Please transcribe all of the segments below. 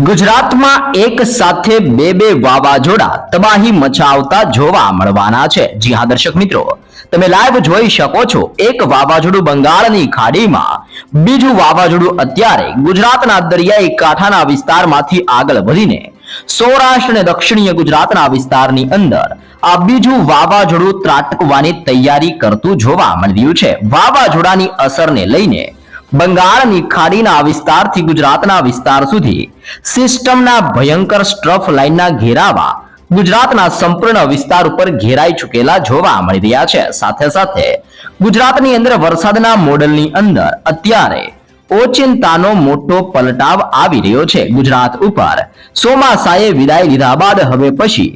ગુજરાતમાં એક સાથે બે બે વાવાઝોડા તબાહી મચાવતા જોવા મળવાના છે. જી હા, દર્શક મિત્રો, તમે લાઈવ જોઈ શકો છો. એક વાવાઝોડું બંગાળની ખાડીમાં, બીજું વાવાઝોડું અત્યારે ગુજરાતના દરિયાઈ કાંઠાના વિસ્તારમાંથી આગળ વધીને સૌરાષ્ટ્ર અને દક્ષિણીય ગુજરાતના વિસ્તારની અંદર આ બીજું વાવાઝોડું ત્રાટકવાની તૈયારી કરતું જોવા મળ્યું છે. વાવાઝોડાની અસરને લઈને બંગાળની ખાડીના વિસ્તારથી ગુજરાતના વિસ્તાર સુધી સિસ્ટમના ભયંકર સ્ટ્રફ લાઇનના ઘેરાવા ગુજરાતના સંપૂર્ણ વિસ્તાર ઉપર ઘેરાઈ ચૂકેલા જોવા મળી રહ્યા છે. સાથે સાથે ગુજરાતની અંદર વરસાદના મોડલની અંદર અત્યારે ઓચિંતાનો મોટો પલટાવ આવી રહ્યો છે. ગુજરાત ઉપર ચોમાસાએ વિદાય લીધા બાદ હવે પછી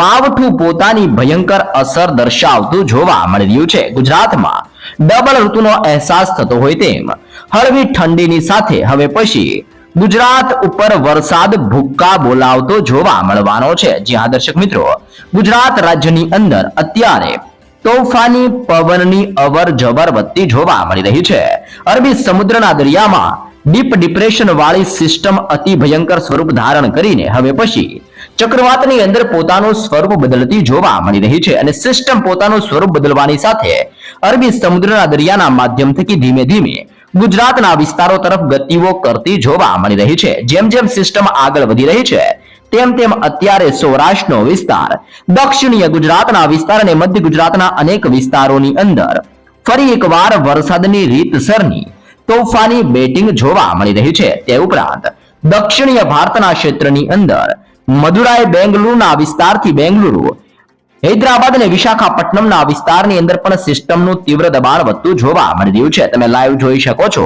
માવઠું પોતાની ભયંકર અસર દર્શાવતું જોવા મળી રહ્યું છે. ગુજરાતમાં ડબલ ઋતુનો અહેસાસ થતો હોય તેમ. હળવી ઠંડીની સાથે હવે પછી ગુજરાત ઉપર વરસાદ ભૂક્કા બોલાવતો જોવા મળવાનો છે. જ્યાં દર્શક મિત્રો, ગુજરાત રાજ્યની અંદર અત્યારે તોફાની પવનની અવર જવર વધતી જોવા મળી રહી છે. અરબી સમુદ્રના દરિયામાં ડીપ ડિપ્રેશન વાળી સિસ્ટમ અતિ ભયંકર સ્વરૂપ ધારણ કરીને હવે પછી ચક્રવાતની અંદર પોતાનું સ્વરૂપ બદલતી જોવા મળી રહી છે અને સિસ્ટમ પોતાનું સ્વરૂપ બદલવાની સાથે અરબી સમુદ્રના દરિયાના માધ્યમ થકી ધીમે ધીમે ગુજરાતના વિસ્તારો તરફ ગતિઓ કરતી જોવા મળી રહી છે. જેમ જેમ સિસ્ટમ આગળ વધી રહી છે, તેમ તેમ અત્યારે સૌરાષ્ટ્રનો વિસ્તાર, દક્ષિણીય ગુજરાતના વિસ્તાર અને મધ્ય ગુજરાતના અનેક વિસ્તારોની અંદર ફરી એકવાર વરસાદની રીતસરની તોફાની બેટિંગ જોવા મળી રહી છે. તે ઉપરાંત દક્ષિણીય ભારતના ક્ષેત્રની અંદર મદુરાઈ બેંગલુરુના વિસ્તારથી બેંગલુરુ. હૈદરાબાદ અને વિશાખાપટ્ટનમના વિસ્તારની અંદર પણ સિસ્ટમનું તીવ્ર દબાણ વધતું જોવા મળી રહ્યું છે. તમે લાઈવ જોઈ શકો છો.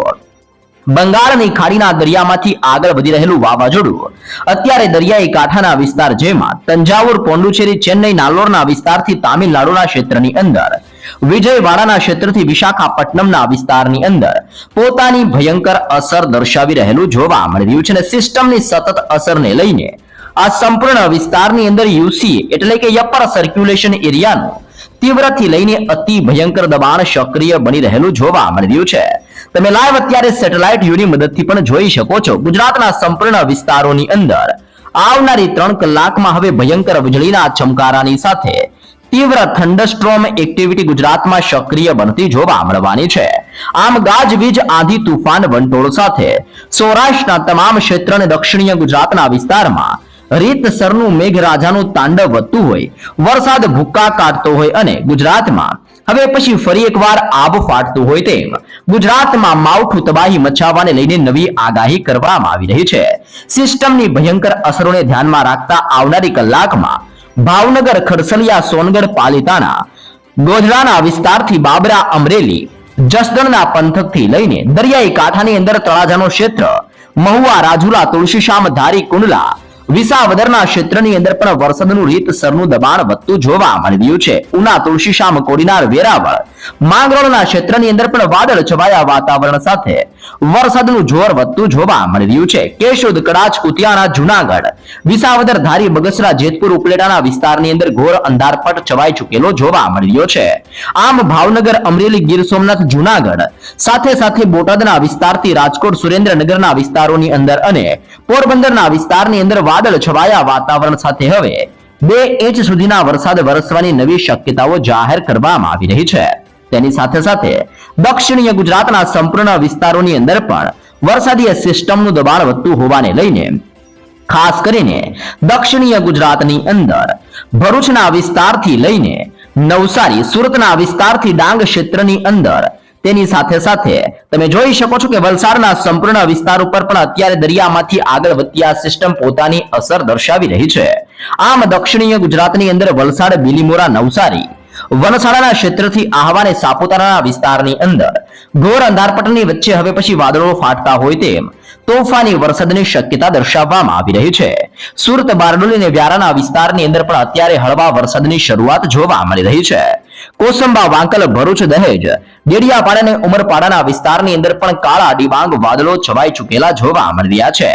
બંગાળની ખાડીના દરિયામાંથી આગળ વધી રહેલું વાવાઝોડું. અત્યારે દરિયાઈ કાંઠાના વિસ્તાર જેમાં તંજાવુર પોંડુચેરી ચેન્નઈ, નાલોરના વિસ્તારથી તામિલનાડુના ક્ષેત્રની અંદર, વિજયવાડાના ક્ષેત્રથી વિશાખાપટ્ટનમના વિસ્તારની અંદર પોતાની ભયંકર અસર દર્શાવી રહેલું જોવા મળી રહ્યું છે અને સિસ્ટમની સતત અસરને લઈને આ સંપૂર્ણ વિસ્તારની અંદર યુસી એટલે કે યપર સર્ક્યુલેશન એરિયાનું તીવ્રથી લઈને અતિ ભયંકર દબાણ સક્રિય બની રહેલું જોવા મળી રહ્યું છે. તમે લાઈવ અત્યારે સેટેલાઇટ વ્યૂની મદદથી પણ જોઈ શકો છો. ગુજરાતના સંપૂર્ણ વિસ્તારોની અંદર આવનારી ત્રણ કલાકમાં હવે ભયંકર વીજળીના ચમકારાની સાથે તીવ્ર થંડરસ્ટ્રોમ એક્ટિવિટી ગુજરાતમાં સક્રિય બનતી જોવા મળવાની છે. આમ ગાજવીજ આંધી તુફાન વંટોળ સાથે સૌરાષ્ટ્રના તમામ ક્ષેત્ર અને દક્ષિણીય ગુજરાતના વિસ્તારમાં રીતસરનું મેઘરાજાનું તાંડવ વધતું હોય, વરસાદ ભૂક્કા કાઢતો હોય અને ગુજરાતમાં, હવે પછી ફરી એકવાર આબ ફાટતું હોય તેમ, ગુજરાતમાં માવઠું તબાહી મચાવવાને લઈને નવી આગાહી કરવામાં આવી રહી છે. સિસ્ટમની ભયંકર અસરોને ધ્યાનમાં રાખતા આવનારી કલાકમાં, ભાવનગર ખડસલિયા સોનગઢ, પાલિતાણા, ગોધરાના વિસ્તારથી બાબરા, અમરેલી, જસદણના પંથકથી લઈને દરિયાઈ કાંઠાની અંદર તળાજાનો ક્ષેત્ર, મહુવા, રાજુલા તુલસીશામ ધારી, કુંડલા વિસાવદરના ક્ષેત્રની અંદર પણ વરસાદનું રીતસરનું દબાણ વધતું જોવા મળી રહ્યું છે. ઉના તુલસીશ્યામ કોડીનાર, વેરાવળ. માંગરોળના ક્ષેત્રની અંદર પણ વાદળ છવાયા વાતાવરણ સાથે. વરસાદનું જોર વધતું જોવા મળી રહ્યું છે. કેશોદ, કડાચ કુતિયાણા જુનાગઢ, વિસાવદર, ધારી, બગસરા, જેતપુર, ઉપલેટાના વિસ્તારની અંદર ઘોર અંધારપટ છવાઈ ચૂકેલો જોવા મળી રહ્યો છે. આમ ભાવનગર, અમરેલી, ગીર સોમનાથ, જુનાગઢ, સાથે સાથે બોટાદના વિસ્તારથી રાજકોટ, સુરેન્દ્રનગરના વિસ્તારોની અંદર અને પોરબંદરના વિસ્તારની અંદર વાદળ છવાયા વાતાવરણ સાથે હવે બે ઇંચ સુધીના વરસાદ વરસવાની નવી શક્યતાઓ જાહેર કરવામાં આવી રહી છે. તેની સાથે સાથે દક્ષિણીય ગુજરાતના સંપૂર્ણ વિસ્તારોની અંદર પણ વરસાદી સિસ્ટમનું દબાણ વધતું હોવાને લઈને, ખાસ કરીને દક્ષિણીય ગુજરાતની અંદર ભરૂચના વિસ્તારથી લઈને નવસારી, સુરતના વિસ્તારથી ડાંગ ક્ષેત્રની અંદર તેની સાથે સાથે તમે જોઈ શકો છો કે વલસાડના સંપૂર્ણ વિસ્તાર ઉપર પણ અત્યારે દરિયામાંથી આગળ વધતી આ સિસ્ટમ પોતાની અસર દર્શાવી રહી છે. આમ દક્ષિણીય ગુજરાતની અંદર વલસાડ, બિલીમોરા, નવસારી વનસાડાના ક્ષેત્રથી આહવાને સાપુતારાના વિસ્તારની અંદર. ઘોર અંધારપટની વચ્ચે હવે પછી વાદળો ફાટતા હોય તેમ તોફાની વરસાદની શક્યતા દર્શાવવામાં આવી રહી છે. સુરત બારડોલી અને વ્યારાના વિસ્તારની અંદર પણ અત્યારે હળવા વરસાદની શરૂઆત જોવા મળી રહી છે. કોસંબા, વાંકલ, ભરૂચ દહેજ, ડેડિયાપાડા અને ઉમરપાડાના વિસ્તારની અંદર પણ કાળા ડિબાંગ વાદળો છવાઈ ચૂકેલા જોવા મળી રહ્યા છે.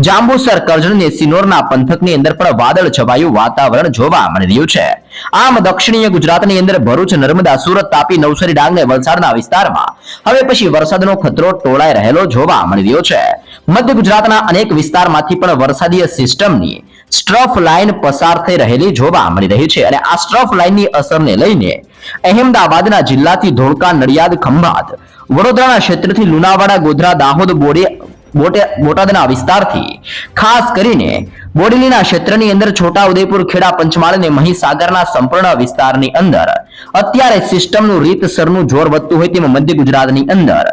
જાંબુસર, કરજણ અને સિનોરના પંથકની અંદર પણ વાદળ છવાયું વાતાવરણ જોવા મળી રહ્યું છે. આમ દક્ષિણીય ગુજરાતની અંદર ભરૂચ, નર્મદા, સુરત, તાપી, નવસારી, ડાંગ ને વલસાડના વિસ્તારમાં હવે પછી વરસાદનો ખતરો ટોળાઈ રહેલો જોવા મળી રહ્યો છે. મધ્ય ગુજરાતના અનેક વિસ્તારમાંથી પણ વરસાદીય સિસ્ટમની સ્ટ્રફ લાઇન પસાર થઈ રહેલી જોવા મળી રહી છે અને આ સ્ટ્રફ લાઇનની અસરને લઈને અહેમદાબાદના જિલ્લાથી ધોળકા, નડિયાદ, ખંભાત, વડોદરાના ક્ષેત્રથી લુણાવાડા, ગોધરા, દાહોદ, બોડી બોટાદના વિસ્તારથી, ખાસ કરીને બોડેલીના ક્ષેત્રની અંદર છોટા ખેડા પંચમહાલ અને મહીસાગરના સંપૂર્ણ વિસ્તારની અંદર. અત્યારે સિસ્ટમનું રીતસરનું જોર વધતું હોય તેમાં મધ્ય ગુજરાતની અંદર.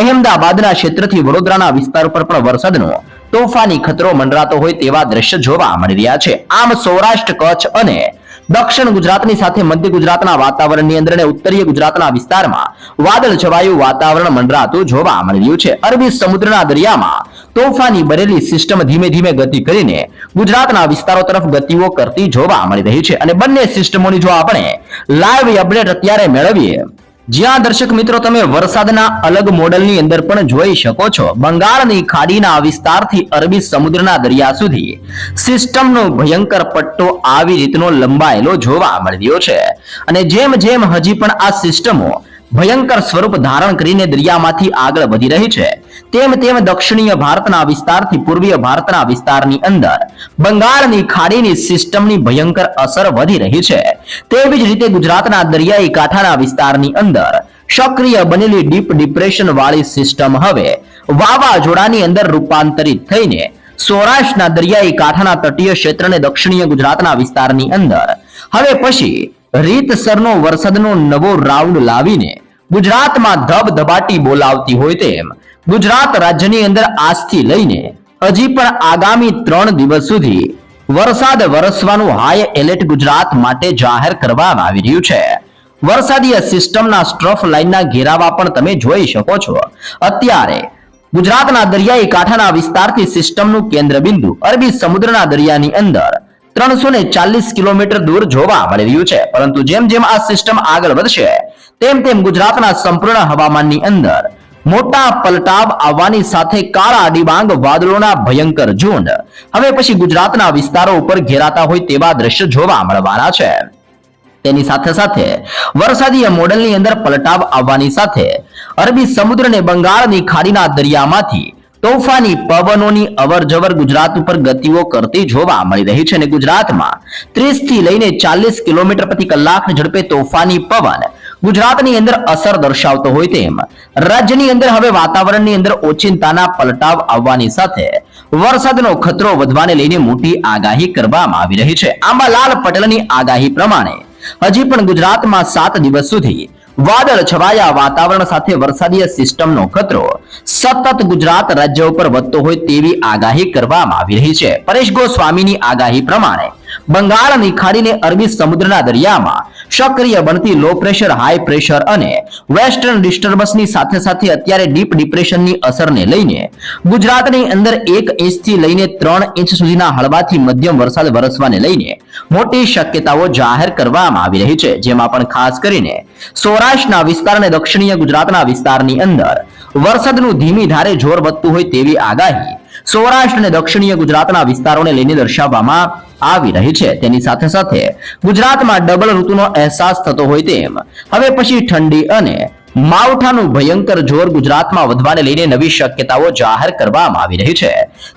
અહેમદાબાદના ક્ષેત્રથી વડોદરાના વિસ્તાર ઉપર પણ વરસાદનો તોફાની ખતરો મંડરાતો હોય તેવા દ્રશ્ય જોવા મળી રહ્યા છે. આમ સૌરાષ્ટ્ર, કચ્છ અને દક્ષિણ ગુજરાતની સાથે મધ્ય ગુજરાતના વાતાવરણની અંદર ઉત્તરીય ગુજરાતના વિસ્તારમાં વાદળ છવાયું વાતાવરણ મંડરાતું જોવા મળી રહ્યું છે. અરબી સમુદ્રના દરિયામાં તોફાની બરેલી સિસ્ટમ ધીમે ધીમે ગતિ કરીને ગુજરાતના વિસ્તારો તરફ ગતિઓ કરતી જોવા મળી રહી છે. અને બંને સિસ્ટમોની જો આપણે લાઈવ અપડેટ અત્યારે મેળવીએ જ્યાં દર્શક મિત્રો તમે વરસાદના અલગ મોડલની અંદર પણ જોઈ શકો છો. બંગાળની ખાડીના વિસ્તારથી અરબી સમુદ્રના દરિયા સુધી સિસ્ટમનો ભયંકર પટ્ટો આવી રીતનો લંબાયેલો જોવા મળ્યો છે. અને જેમ જેમ હજી પણ આ સિસ્ટમો ભયંકર સ્વરૂપ ધારણ કરીને દરિયામાંથી આગળ વધી રહી છે. તેમ તેમ દક્ષિણીય ભારતના વિસ્તારથી પૂર્વીય ભારતના વિસ્તારની અંદર બંગાળની ખાડીની સિસ્ટમની ભયંકર અસર વધી રહી છે. તેવી જ રીતે ગુજરાતના દરિયાઈ કાંઠાના વિસ્તારની અંદર સક્રિય બનેલી ડીપ ડિપ્રેશન વાળી સિસ્ટમ હવે વાવાઝોડાની અંદર રૂપાંતરિત થઈને સૌરાષ્ટ્રના દરિયાઈ કાંઠાના તટીય ક્ષેત્ર અને દક્ષિણીય ગુજરાતના વિસ્તારની અંદર. હવે પછી રીતસરનો વરસાદનો નવો રાઉન્ડ લાવીને ગુજરાતમાં ધબધબાટી બોલાવતી હોય તેમ ગુજરાત રાજ્યની અંદર આજથી લઈને હજી પણ આગામી ત્રણ દિવસ સુધી વરસાદ વરસવાનું હાઈ એલર્ટ ગુજરાત માટે જાહેર કરવામાં આવી રહ્યું છે. વરસાદીય સિસ્ટમના સ્ટ્રફ લાઇનના ઘેરાવા પણ તમે જોઈ શકો છો. અત્યારે ગુજરાતના દરિયાઈ કાંઠાના વિસ્તારથી સિસ્ટમનું કેન્દ્ર બિંદુ અરબી સમુદ્રના દરિયાની અંદર ત્રણસો ને ચાલીસ કિલોમીટર દૂર જોવા મળી રહ્યું છે. પરંતુ જેમ જેમ આ સિસ્ટમ આગળ વધશે, તેમ તેમ ગુજરાતના સંપૂર્ણ હવામાનની અંદર મોટા પલટાવ આવવાની સાથે કાળા ડિબાંગ વાદળોના ભયંકર ઝુંડ હવે પછી ગુજરાતના વિસ્તારો ઉપર ઘેરાતા હોય તેવા દ્રશ્ય જોવા મળવાના છે. તેની સાથે સાથે વરસાદીય મોડલની અંદર પલટાવ આવવાની સાથે અરબી સમુદ્ર અને બંગાળની ખાડીના દરિયામાંથી તોફાની પવનોની અવરજવર ગુજરાત ઉપર ગતિઓ કરતી જોવા મળી રહી છે અને ગુજરાતમાં 30 થી લઈને ચાલીસ કિલોમીટર પ્રતિ કલાકની ઝડપે તોફાની પવન ગુજરાતની અંદર અસર દર્શાવતો હોય તેમ રાજ્યની અંદર હવે વાતાવરણની અંદર ઓચિંતાના પલટાવ આવવાની સાથે વરસાદનો ખતરો વધવાને લઈને મોટી આગાહી કરવામાં આવી રહી છે. આંબાલાલ પટેલની આગાહી પ્રમાણે હજી પણ ગુજરાતમાં સાત દિવસ સુધી વાદળ છવાયા, વાતાવરણ સાથે વરસાદીય સિસ્ટમનો ખતરો. સતત ગુજરાત રાજ્ય ઉપર વધતો હોય તેવી આગાહી કરવામાં આવી રહી છે. પરેશ ગોસ્વામીની આગાહી પ્રમાણે બંગાળની ખાડીને અરબી સમુદ્રના દરિયામાં સક્રિય બનતી લો પ્રેશર હાઈ પ્રેશર અને વેસ્ટર્ન ડિસ્ટર્બન્સની સાથે સાથે અત્યારે ડીપ ડિપ્રેશનની અસરને લઈને ગુજરાતની અંદર એક ઇંચથી લઈને ત્રણ ઇંચ સુધીના હળવાથી મધ્યમ વરસાદ વરસવાને લઈને મોટી શક્યતાઓ જાહેર કરવામાં આવી રહી છે. જેમાં પણ ખાસ કરીને સૌરાષ્ટ્રના વિસ્તાર અને દક્ષિણીય ગુજરાતના વિસ્તારની અંદર વરસાદનું ધીમી ધારે જોર વધતું હોય તેવી આગાહી સૌરાષ્ટ્ર અને દક્ષિણીય ગુજરાતના વિસ્તારોને લઈને દર્શાવવામાં આવી રહી છે. તેની સાથે સાથે ગુજરાતમાં ડબલ ઋતુનો અહેસાસ થતો હોય તેમ. હવે પછી ઠંડી અને માવઠાનું ભયંકર જોર ગુજરાતમાં વધવાને લઈને નવી શક્યતાઓ જાહેર કરવામાં આવી રહી છે.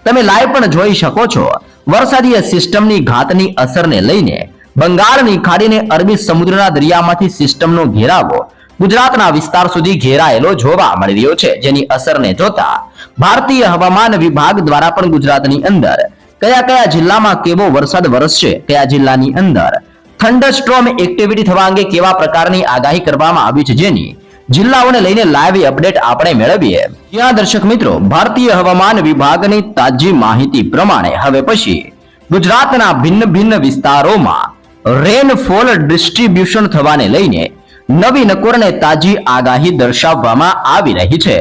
તમે લાઈવ પણ જોઈ શકો છો. વરસાદીય સિસ્ટમની ઘાતની અસરને લઈને બંગાળની ખાડીને અરબી સમુદ્રના દરિયામાંથી સિસ્ટમનો ઘેરાવો ગુજરાતના વિસ્તાર સુધી ઘેરાયેલો જોવા મળી રહ્યો છે, જેની અસરને જોતા ભારતીય હવામાન વિભાગ દ્વારા પણ ગુજરાતની અંદર કયા કયા જિલ્લામાં કેવો વરસાદ વરસશે, કયા જિલ્લાની અંદર થંડરસ્ટ્રોમ એક્ટિવિટી થવા અંગે કેવા પ્રકારની આગાહી કરવામાં આવી છે, જેની જિલ્લાઓને લઈને લાઈવ અપડેટ આપણે મેળવીએ. ત્યાં દર્શક મિત્રો, ભારતીય હવામાન વિભાગની તાજી માહિતી પ્રમાણે હવે પછી ગુજરાતના ભિન્ન ભિન્ન વિસ્તારોમાં રેનફોલ ડિસ્ટ્રીબ્યુશન થવાને લઈને નવી નકોરને તાજી આગાહી દર્શાવવામાં આવી રહી છે.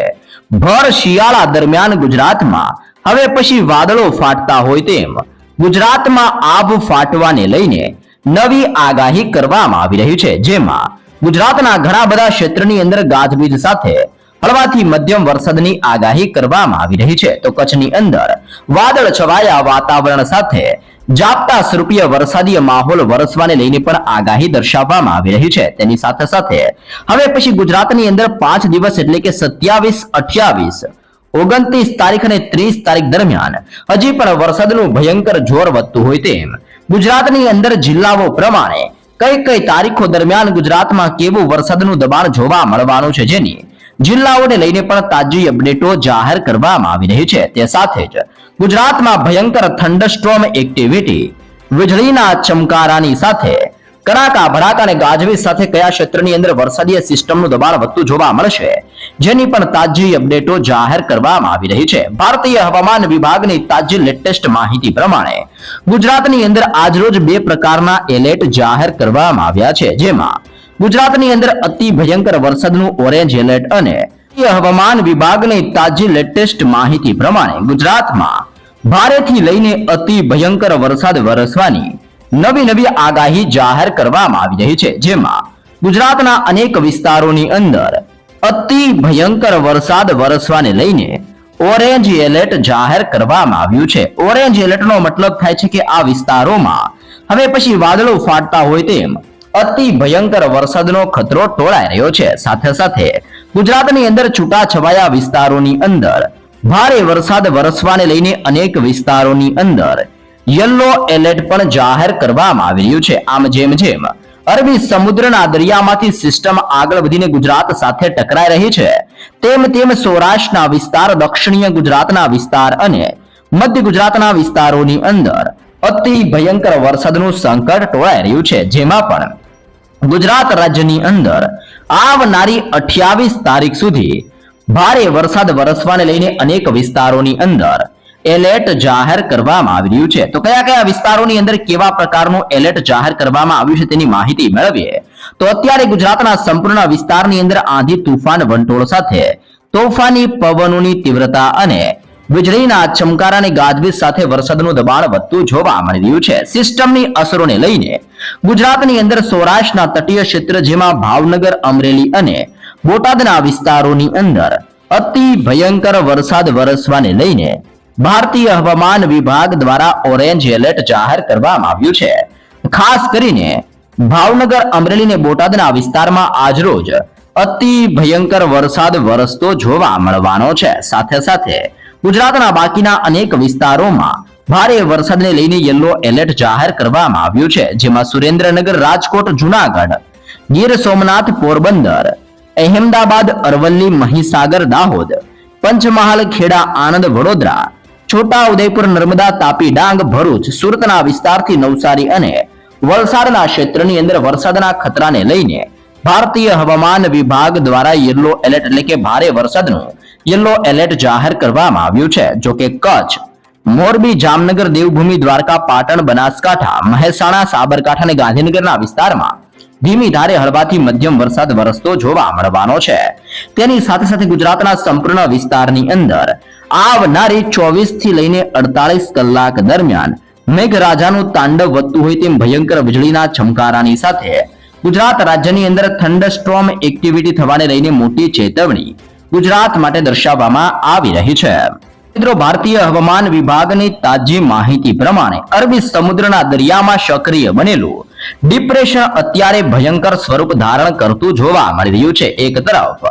ભર શિયાળા દરમિયાન ગુજરાતમાં. હવે પછી વાદળો ફાટતા હોય તેમ ગુજરાતમાં આભ ફાટવાને લઈને નવી આગાહી કરવામાં આવી રહી છે. જેમાં ગુજરાતના ઘણા બધા ક્ષેત્રની અંદર ગાજવીજ સાથે હળવાથી મધ્યમ વરસાદની આગાહી કરવામાં આવી રહી છે. તો કચ્છની અંદર વાદળ છવાયા વાતાવરણ સાથે જાપતા સ્વરૂપીય વરસાદી માહોલ વરસવાને લઈને પણ આગાહી દર્શાવવામાં આવી રહી છે. તેની સાથે સાથે હવે પછી ગુજરાતની અંદર પાંચ દિવસ એટલે કે સત્યાવીસ અઠ્યાવીસ ઓગણત્રીસ તારીખ અને ત્રીસ તારીખ દરમિયાન હજી પણ વરસાદનું ભયંકર જોર વધતું હોય તેમ ગુજરાતની અંદર જિલ્લાઓ પ્રમાણે કઈ કઈ તારીખો દરમિયાન ગુજરાતમાં કેવું વરસાદનું દબાણ જોવા મળવાનું છે જેની જિલ્લાઓને લઈને પણ તાજી અપડેટો જાહેર કરવામાં આવી રહી છે. તે સાથે જ ગુજરાતમાં ભયંકર થંડરસ્ટોર્મ એક્ટિવિટી, વીજળીના ચમકારાની સાથે કડાકા, ભડાકા અને ગાજવીજ સાથે કયા ક્ષેત્રની અંદર વરસાદીય સિસ્ટમનું દબાણ વધતું જોવા મળશે, જેની પણ તાજી અપડેટો જાહેર કરવામાં આવી રહી છે. ભારતીય હવામાન વિભાગની તાજી લેટેસ્ટ માહિતી પ્રમાણે ગુજરાતની અંદર આજરોજ બે પ્રકારના એલર્ટ જાહેર કરવામાં આવ્યા છે, જેમાં ગુજરાતની અંદર અતિ ભયંકર વરસાદનું ઓરેન્જ એલર્ટ અને હવામાન વિભાગની તાજી લેટેસ્ટ માહિતી પ્રમાણે ગુજરાતમાં ભારેથી લઈને અતિ ભયંકર વરસાદ વરસવાની નવી નવી આગાહી જાહેર કરવામાં આવી રહી છે, જેમાં ગુજરાતના અનેક વિસ્તારોની અંદર અતિ ભયંકર વરસાદ વરસવાને લઈને ઓરેન્જ એલર્ટ જાહેર કરવામાં આવ્યું છે. ઓરેન્જ એલર્ટનો મતલબ થાય છે કે આ વિસ્તારોમાં હવે પછી વાદળો ફાટતા હોય તેમ અતિ ભયંકર વરસાદનો ખતરો ટોળાઈ રહ્યો છે. સાથે સાથે ગુજરાતની અંદર છૂટા છવાયા વિસ્તારોની અંદર ભારે વરસાદ વરસવાને લઈને અનેક વિસ્તારોની અંદર યલો એલર્ટ પણ જાહેર કરવામાં આવી રહ્યું છે. આમ જેમ જેમ અરબી સમુદ્રના દરિયામાંથી સિસ્ટમ આગળ વધીને ગુજરાત સાથે ટકરાઈ રહી છે, તેમ તેમ સૌરાષ્ટ્રના વિસ્તાર, દક્ષિણીય ગુજરાતના વિસ્તાર અને મધ્ય ગુજરાતના વિસ્તારોની અંદર અતિ ભયંકર વરસાદનું સંકટ ટોળાઈ રહ્યું છે. જેમાં પણ ગુજરાત રાજ્યની અંદર આવનારી અઠ્યાવીસ તારીખ સુધી ભારે વરસાદ વરસવાને લઈને અનેક વિસ્તારોની અંદર એલર્ટ જાહેર કરવામાં આવી રહ્યું છે. તો કયા કયા વિસ્તારોની અંદર કેવા પ્રકારનું એલર્ટ જાહેર કરવામાં આવ્યું છે તેની માહિતી મેળવીએ. તો અત્યારે ગુજરાતના સંપૂર્ણ વિસ્તારની અંદર આંધી, તુફાન, વંટોળ સાથે તોફાની પવનોની તીવ્રતા અને વીજળીના ચમકારા અને ગાજવીજ સાથે વરસાદનું દબાણ વધતું જોવા મળી રહ્યું છે. સિસ્ટમની અસરોને લઈને ગુજરાતની અંદર સૌરાષ્ટ્રના તટીય ક્ષેત્ર જેમાં ભાવનગર, અમરેલી અને બોટાદના વિસ્તારોની અંદર અતિ ભયંકર વરસાદ વરસવાને લઈને ભારતીય હવામાન વિભાગ દ્વારા ઓરેન્જ એલર્ટ જાહેર કરવામાં આવ્યું છે. ખાસ કરીને ભાવનગર, અમરેલી અને બોટાદના વિસ્તારમાં આજરોજ અતિ ભયંકર વરસાદ વરસતો જોવા મળવાનો છે. સાથે સાથે ગુજરાતના બાકીના અનેક વિસ્તારોમાં ભારે વરસાદને લઈને યલો એલર્ટ જાહેર કરવામાં આવ્યું છે, જેમાં સુરેન્દ્રનગર, રાજકોટ, જુનાગઢ, ગીર સોમનાથ, પોરબંદર, અહેમદાબાદ, અરવલ્લી, મહીસાગર, દાહોદ, પંચમહાલ, ખેડા, આણંદ, વડોદરા છોટા ઉદયપુર નર્મદા, તાપી, ડાંગ, ભરૂચ, સુરતના વિસ્તારથી નવસારી અને વલસાડના ક્ષેત્રની અંદર વરસાદના ખતરાને લઈને ભારતીય હવામાન વિભાગ દ્વારા યલો એલર્ટ એટલે કે ભારે વરસાદનું યલો એલર્ટ જાહેર કરવામાં આવ્યું છે. જો કચ્છ, મોરબી, જામનગર, દેવભૂમિ, દ્વારકા, પાટણ, બનાસકાંઠા, મહેસાણા, સાબરકાંઠા અને ગાંધીનગરના વિસ્તારમાં ધીમી ધારે હળવાથી મધ્યમ વરસાદ વરસતો જોવા મળવાનો છે. તેની સાથે સાથે ગુજરાતના સંપૂર્ણ વિસ્તારની અંદર આવનારી ચોવીસથી લઈને અડતાલીસ કલાક દરમિયાન મેઘરાજાનું તાંડવ વધતું હોય તેમ ભયંકર વીજળીના ચમકારાની સાથે ગુજરાત રાજ્યની અંદર થંડરસ્ટ્રોમ એક્ટિવિટી થવાને લઈને મોટી ચેતવણી ગુજરાત માટે દર્શાવવામાં આવી રહી છે. મિત્રો, ભારતીય હવામાન વિભાગની તાજી માહિતી પ્રમાણે અરબી સમુદ્રના દરિયામાં સક્રિય બનેલું ડિપ્રેશન અત્યારે ભયંકર સ્વરૂપ ધારણ કરતું જોવા મળી રહ્યું છે. એક તરફ,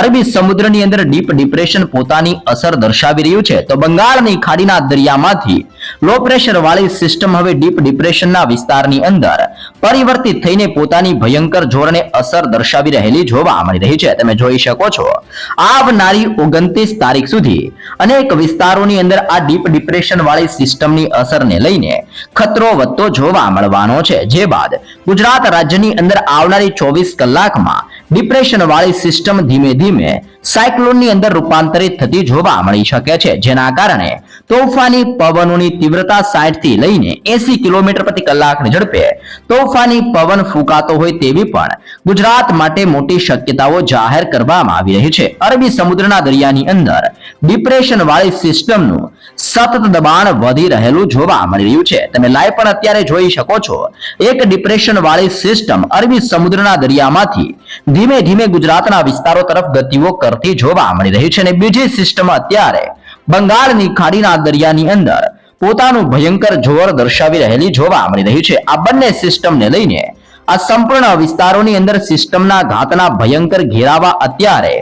અરબી સમુદ્રની અંદર ડીપ ડિપ્રેશન પોતાની અસર દર્શાવી રહ્યું છે. તો બંગાળની ખાડીના દરિયામાંથી લો પ્રેશર વાળી સિસ્ટમ હવે ડીપ ડિપ્રેશનના વિસ્તારની અંદર પરિવર્તિત થઈને પોતાની ભયંકર જોરને અસર દર્શાવી રહેલી જોવા મળી રહી છે. તમે જોઈ શકો છો આવનારી ઓગણત્રીસ તારીખ સુધી અનેક વિસ્તારોની અંદર આ ડીપ ડિપ્રેશન વાળી સિસ્ટમની અસરને લઈને ખતરો વધતો જોવા મળવાનો છે. જે બાદ ગુજરાત રાજ્યની અંદર આવનારી ચોવીસ કલાકમાં ડિપ્રેશન વાળી સિસ્ટમ ધીમે ધીમે સાયક્લોનની અંદર રૂપાંતરિત થતી જોવા મળી શકે છે, જેના કારણે તોફાની પવનોની તીવ્રતા સાઠથી લઈને એસી કિલોમીટર પ્રતિ કલાકની ઝડપે તોફાની પવન ફૂંકાતો હોય તેવી પણ ગુજરાત માટે મોટી શક્યતાઓ જાહેર કરવામાં આવી રહી છે. અરબી સમુદ્રના દરિયાની અંદર ડિપ્રેશન વાળી સિસ્ટમનું સતત દબાણ વધી રહેલું જોવા મળી રહ્યું છે. તમે લાઈવ પણ અત્યારે જોઈ શકો છો. એક ડિપ્રેશન વાળી સિસ્ટમ અરબી સમુદ્રના દરિયામાંથી ધીમે ધીમે ગુજરાતના વિસ્તારો તરફ ગતિઓ કરતી જોવા મળી રહી છે અને બીજી સિસ્ટમ અત્યારે બંગાળની ખાડીના દરિયાની અંદર પોતાનું ભયંકર જોર દર્શાવી રહેલી જોવા મળી રહી છે. આ બંને સિસ્ટમને લઈને આ સંપૂર્ણ વિસ્તારોની અંદર સિસ્ટમના ઘાતના ભયંકર ઘેરાવા અત્યારે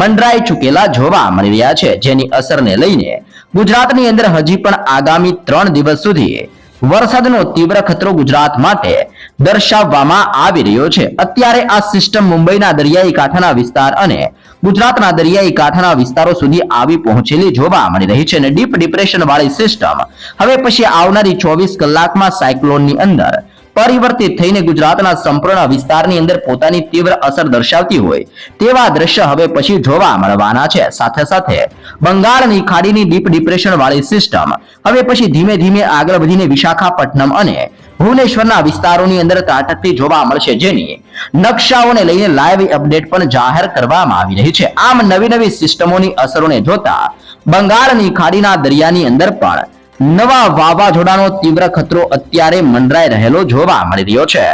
મંડરાઈ ચૂકેલા જોવા મળી રહ્યા છે. જેની અસરને લઈને ગુજરાતની અંદર હજી પણ આગામી ત્રણ દિવસ સુધી વરસાદનો તીવ્ર ખતરો ગુજરાત માટે દર્શાવવામાં આવી રહ્યો છે. અત્યારે આ સિસ્ટમ મુંબઈના દરિયાઈ કાંઠાના વિસ્તાર અને ગુજરાતના દરિયાઈ કાંઠાના વિસ્તારો સુધી આવી પહોંચેલી જોવા મળી રહી છે અને ડીપ ડિપ્રેશન વાળી સિસ્ટમ હવે પછી આવનારી ચોવીસ કલાકમાં સાયક્લોનની અંદર પરિવર્તિત થઈને ગુજરાતના સંપૂર્ણ વિસ્તારની અંદર પોતાની તીવ્ર અસર દર્શાવતી હોય તેવા દ્રશ્ય હવે પછી જોવા મળવાના છે. સાથે સાથે બંગાળની ખાડીની ડીપ ડિપ્રેશન વાળી સિસ્ટમ હવે પછી ધીમે ધીમે આગળ વધીને વિશાખાપટ્ટનમ અને ભુવનેશ્વરના વિસ્તારોની અંદર ત્રાટકતી જોવા મળશે જેની નકશાઓને લઈને લાઈવ અપડેટ પણ જાહેર કરવામાં આવી રહી છે. આમ નવી નવી સિસ્ટમોની અસરોને જોતા બંગાળની ખાડીના દરિયાની અંદર પણ નવા વાવાઝોડાનો તીવ્ર ખતરો અત્યારે મંડરાઈ રહેલો જોવા મળી રહ્યો છે.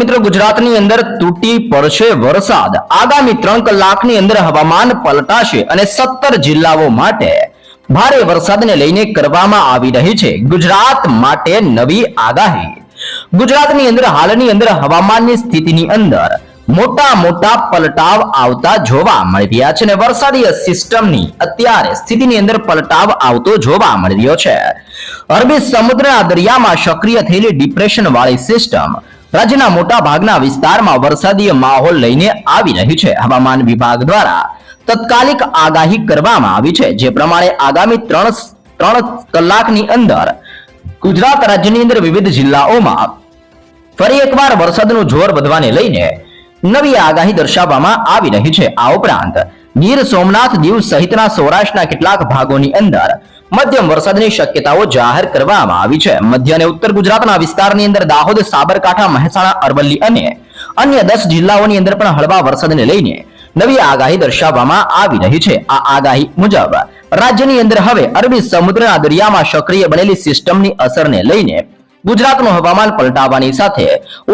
મિત્રો, ગુજરાતની અંદર તૂટી પડશે વરસાદ. આગામી ત્રણ કલાકની અંદર હવામાન પલટાશે અને સત્તર જિલ્લાઓ માટે ભારે વરસાદને લઈને કરવામાં આવી રહી છે. ગુજરાત માટે નવી આગાહી. ગુજરાતની અંદર, હાલની અંદર, હવામાનની સ્થિતિની અંદર મોટા મોટા પલટાવ આવતા જોવા મળી રહ્યા છે અને વરસાદીય સિસ્ટમની અત્યારે સ્થિતિની અંદર પલટાવ આવતો જોવા મળી રહ્યો છે. અરબી સમુદ્રના દરિયામાં સક્રિય થયેલી ડિપ્રેશન વાળી સિસ્ટમ રાજ્યના મોટા ભાગના વિસ્તારમાં વરસાદીય માહોલ લઈને આવી રહી છે. હવામાન વિભાગ દ્વારા તત્કાલિક આગાહી કરવામાં આવી છે. જે પ્રમાણે આગામી ત્રણ ત્રણ કલાકની અંદર ગુજરાત રાજ્યની અંદર વિવિધ જિલ્લાઓમાં ફરી એકવાર વરસાદનું જોર વધવાને લઈને નવી આગાહી દર્શાવવામાં આવી રહી છે. આ ઉપરાંત ગીર સોમનાથ દીવ સહિતના સૌરાષ્ટ્રના કેટલાક ભાગોની અંદર મધ્યમ વરસાદની શક્યતાઓ જાહેર કરવામાં આવી છે. મધ્ય અને ઉત્તર ગુજરાતના વિસ્તારની અંદર દાહોદ, સાબરકાંઠા, મહેસાણા, અરવલ્લી અને અન્ય દસ જિલ્લાઓની અંદર પણ હળવા વરસાદને લઈને નવી આગાહી દર્શાવવામાં આવી રહી છે. આ આગાહી મુજબ રાજ્યની અંદર હવે અરબી સમુદ્રના દરિયામાં સક્રિય બનેલી સિસ્ટમની અસરને લઈને ગુજરાતનું હવામાન પલટાવાની સાથે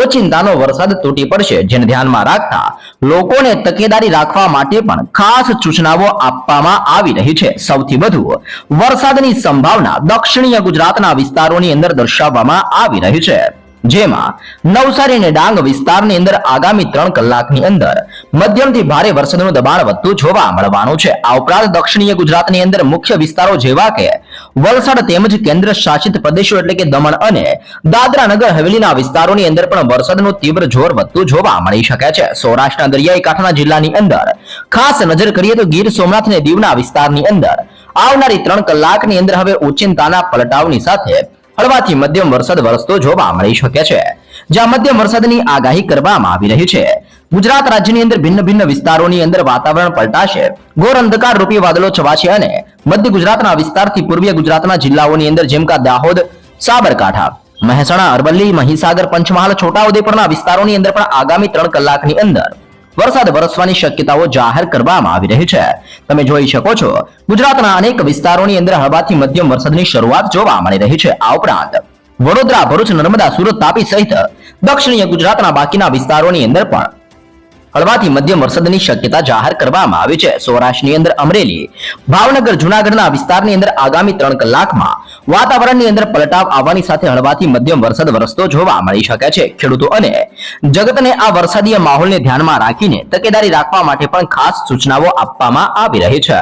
ઓચિંતાનો વરસાદ તૂટી પડશે, જેને ધ્યાનમાં રાખતા લોકોને તકેદારી રાખવા માટે પણ ખાસ સૂચનાઓ આપવામાં આવી રહી છે. સૌથી વધુ વરસાદની સંભાવના દક્ષિણીય ગુજરાતના વિસ્તારોની અંદર દર્શાવવામાં આવી રહી છે. જેમાં નવસારી અને ડાંગ વિસ્તારની અંદર આગામી ત્રણ કલાકની અંદર મધ્યમથી ભારે વરસાદનું દબાણ વધતું જોવા મળવાનું છે. આ ઉપરાંત દક્ષિણીય ગુજરાતની અંદર મુખ્ય વિસ્તારો જેવા કે વલસાડ તેમજ કેન્દ્ર શાસિત પ્રદેશો એટલે કે દમણ અને દાદરા નગર હવેલીના વિસ્તારોની અંદર પણ વરસાદનું તીવ્ર જોર વધતું જોવા મળી શકે છે. સૌરાષ્ટ્રના દરિયાઈ કાંઠાના જિલ્લાની અંદર ખાસ નજર કરીએ તો ગીર સોમનાથ અને દીવના વિસ્તારની અંદર આવનારી ત્રણ કલાકની અંદર હવે ઓચિંતાના પલટાવની સાથે હળવાથી મધ્યમ વરસાદ વરસતો જોવા મળી શકે છે, જ્યાં મધ્યમ વરસાદની આગાહી કરવામાં આવી રહી છે. ગુજરાત રાજ્યની અંદર ભિન્ન ભિન્ન વિસ્તારોની અંદર વાતાવરણ પલટાશે, ઘોર અંધકાર રૂપી વાદળો છવાશે અને મધ્ય ગુજરાતના વિસ્તારથી પૂર્વીય ગુજરાતના જિલ્લાઓની અંદર જેમ કે દાહોદ, સાબરકાંઠા, મહેસાણા, અરવલ્લી, મહીસાગર, પંચમહાલ, છોટાઉદેપુરના વિસ્તારોની અંદર પણ આગામી ત્રણ કલાકની અંદર વરસાદ વરસવાની શક્યતાઓ જાહેર કરવામાં આવી રહી છે. તમે જોઈ શકો છો, ગુજરાતના અનેક વિસ્તારોની અંદર હળવાથી મધ્યમ વરસાદની શરૂઆત જોવા મળી રહી છે. આ ઉપરાંત, વડોદરા, ભરૂચ, નર્મદા, સુરત, તાપી સહિત દક્ષિણીય ગુજરાતના બાકીના વિસ્તારોની અંદર પણ હળવાથી મધ્યમ વરસાદની શક્યતા જાહેર કરવામાં આવી છે. સૌરાષ્ટ્રની અંદર અમરેલી, ભાવનગર, જુનાગઢના વિસ્તારની અંદર આગામી ત્રણ કલાકમાં વાતાવરણની અંદર પલટાવ આવવાની સાથે હળવાથી મધ્યમ વરસાદ વરસતો જોવા મળી શકે છે. ખેડૂતો અને જગતને આ વરસાદીય માહોલને ધ્યાનમાં રાખીને તકેદારી રાખવા માટે પણ ખાસ સૂચનાઓ આપવામાં આવી રહી છે.